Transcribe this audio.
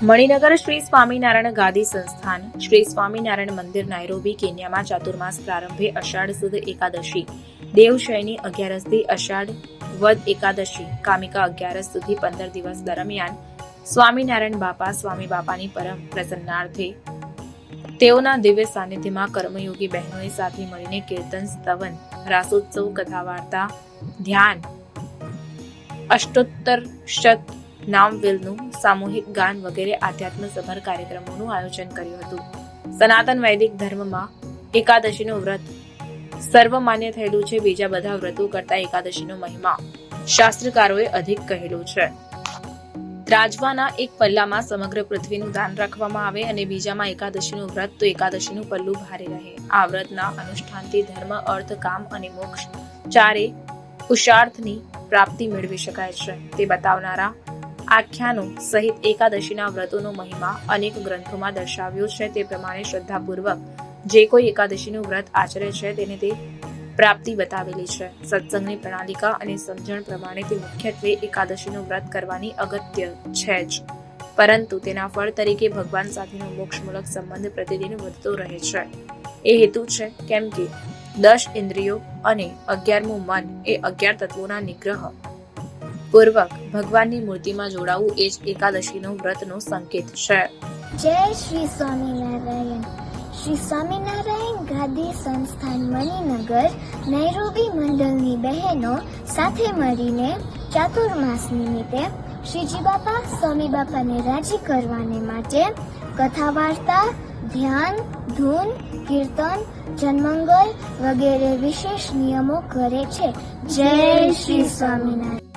મણિનગર શ્રી સ્વામિનારાયણ ગાદી સંસ્થાન, શ્રી સ્વામિનારાયણ મંદિર નાયરોબી, કેન્યામાં ચાતુર્માસ પ્રારંભે અષાઢ સુદ એકાદશી, દેવશયની અગિયારસથી અષાઢ વદ એકાદશી, કામિકા અગિયારસ સુધી પંદર દિવસ દરમિયાન સ્વામિનારાયણ બાપા, સ્વામી બાપાની પરમ પ્રસન્નાર્થે તેઓના દિવ્ય સાનિધ્યમાં કર્મયોગી બહેનોએ સાથે મળીને કીર્તન, સ્તવન, રાસોત્સવ કથા વાર્તા ધ્યાન અષ્ટોત્તર શત નામવેલનું સામૂહિક ગાન વગેરે આધ્યાત્મ સભર કાર્યક્રમોનું આયોજન કર્યું હતું. સનાતન વૈદિક ધર્મમાં એકાદશીનું વ્રત સર્વમાન્ય થયેલું છે. બીજા બધા વ્રતો કરતા એકાદશીનો મહિમા શાસ્ત્રકારોએ અધિક કહેલું છે. ત્રાજવાના એક પલ્લામાં સમગ્ર પૃથ્વીનું દાન રાખવામાં આવે અને બીજામાં એકાદશીનું વ્રત, તો એકાદશીનું પલ્લું ભારે રહે. આ વ્રતના અનુષ્ઠાનથી ધર્મ, અર્થ, કામ અને મોક્ષ ચારે પુરુષાર્થની પ્રાપ્તિ મેળવી શકાય છે. તે બતાવનારા આખ્યાનો સહિત એકાદશીના વ્રતોનો મહિમા અનેક ગ્રંથોમાં દર્શાવ્યો છે. તે પ્રમાણે શ્રદ્ધાપૂર્વક જે કોઈ એકાદશીનું વ્રત આચરે છે તેને તે પ્રાપ્તિ બતાવેલી છે. સત્સંગની પ્રણાલિકા અને સમજણ પ્રમાણે તે મુખ્યત્વે એકાદશીનું વ્રત કરવાની અગત્ય છે જ. પરંતુ તેના ફળ તરીકે ભગવાન સાથેનો મોક્ષમૂલક સંબંધ પ્રતિદિન વધતો રહે છે. એ હેતુ છે કેમ કે દસ ઇન્દ્રિયો અને અગિયારમું મન એ અગિયાર તત્વોના નિગ્રહ પૂર્વક ભગવાનની મૂર્તિમાં જોડાવું એ જ એકાદશીનો વ્રતનો સંકેત છે. જય શ્રી સ્વામિનારાયણ. શ્રી સ્વામિનારાયણ ગાદી સંસ્થાન મણિનગર, નૈરોબી મંડળની બહેનો સાથે મળીને ચાતુર્માસ નિમિત્તે શ્રીજી બાપા, સ્વામી બાપાને રાજી કરવાને માટે કથા વાર્તા ધ્યાન, ધૂન, કીર્તન, જન્મંગલ વગેરે વિશેષ નિયમો કરે છે. જય શ્રી સ્વામિનારાયણ.